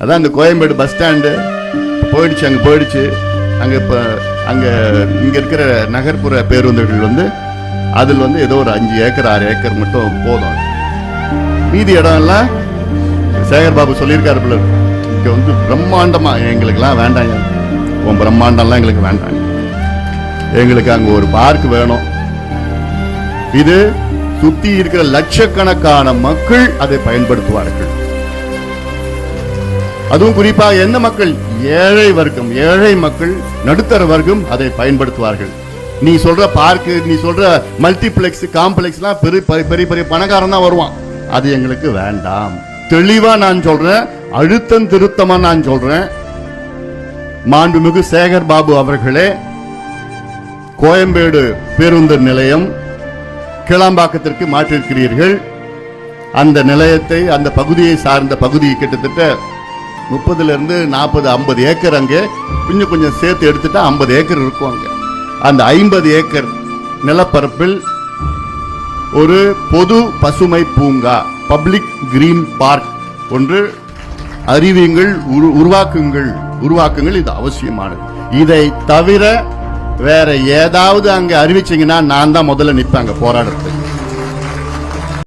அதான் அந்த Koyambedu bus stand போயிடுச்சு அங்கே போயிடுச்சு. அங்கே இப்போ அங்கே இங்கே இருக்கிற நகர்ப்புற பேருந்துகள் வந்து அதில் வந்து ஏதோ ஒரு அஞ்சு ஏக்கர் ஆறு ஏக்கர் மட்டும் போதும். மீதி இடம் எல்லாம் சேகர் பாபு சொல்லியிருக்காரு பிள்ளை இங்கே வந்து பிரம்மாண்டமா எங்களுக்கெல்லாம் வேண்டாங்க. உன் பிரம்மாண்டம்லாம் எங்களுக்கு வேண்டாம் எங்களுக்கு அங்கே ஒரு பார்க் வேணும். இது சுத்தி இருக்கிற லட்சக்கணக்கான மக்கள் அதை பயன்படுத்துவார்கள். அதுவும் குறிப்பாக எந்த மக்கள்? ஏழை வர்க்கம் ஏழை மக்கள் நடுத்தர வர்க்கம் அதை பயன்படுத்துவார்கள். நீ சொல்ற பார்க்கு நீ சொல்ற மல்டிபிளெக்ஸ் காம்ப்ளெக்ஸ்லாம் பெரிய பெரிய பெரிய பெரிய பணக்காரன் தான் வருவான். அது எங்களுக்கு வேண்டாம். தெளிவா நான் சொல்றேன் அழுத்தம் திருத்தமா நான் சொல்றேன். மாண்புமிகு சேகர் பாபு அவர்களே கோயம்பேடு பேருந்து நிலையம் கிளாம்பாக்கத்திற்கு மாற்றிருக்கிறீர்கள் அந்த நிலையத்தை அந்த பகுதியை சார்ந்த பகுதி கிட்டத்தட்ட முப்பதுல இருந்து நாற்பது ஐம்பது ஏக்கர் அங்கே. கொஞ்சம் கொஞ்சம் சேர்த்து எடுத்துட்டா ஐம்பது ஏக்கர் இருக்கும் அங்க. அந்த ஐம்பது ஏக்கர் நிலப்பரப்பில் ஒரு பொது பசுமை பூங்கா பப்ளிக் கிரீன் பார்க் ஒன்று. அறிவியுங்கள் உரு- உருவாக்குங்கள் உருவாக்குங்கள் இது அவசியமானது. இதை தவிர வேற ஏதாவது அங்க அறிவிச்சீங்கன்னா நான் தான் முதல்ல நிற்பேன் அங்கே போராடுறதுக்கு.